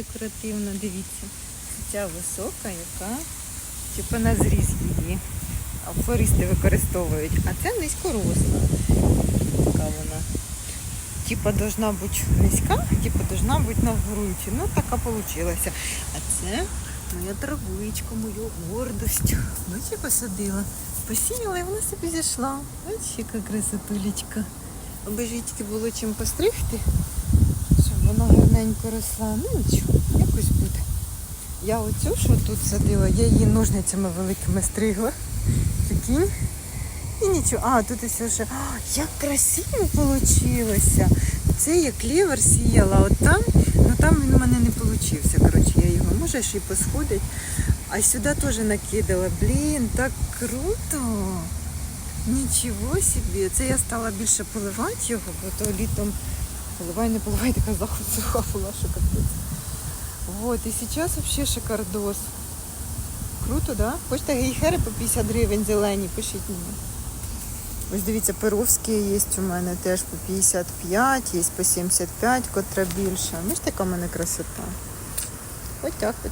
Декоративно, дивіться. Ця висока, яка типу на зріз її. А флористи використовують. А це низькоросла. Така вона. Типа должна бути низька, типа должна бути навгруюча. Ну, така получилася. А це моя травичка, мою гордость. Бачите, посадила. Посіяла і вона собі зійшла. Бачите, яка красотулечка. Аби ж було чим постригти, вона гарненько росла. Ну нічого, якось буде. Я оцю, що тут садила, я її ножницями великими стригла. Прикинь. І нічого. А, тут ось ще. А, як красиво вийшло. Це я клівер сіяла от там, ну там він у мене не вийшов. Коротше, я його може ще й посходить. А сюди теж накидала. Блін, так круто. Нічого собі. Це я стала більше поливати його, бо то літом поливай, не поливай, така заход суха була, що капець. Вот, і зараз взагалі шикардос. Круто, да? Хочете гейхери по 50 гривень зелені, пишіть мені. Ось дивіться, перовські є у мене теж по 55, є по 75, котра більша. Бачите, яка в мене красота. Отак от.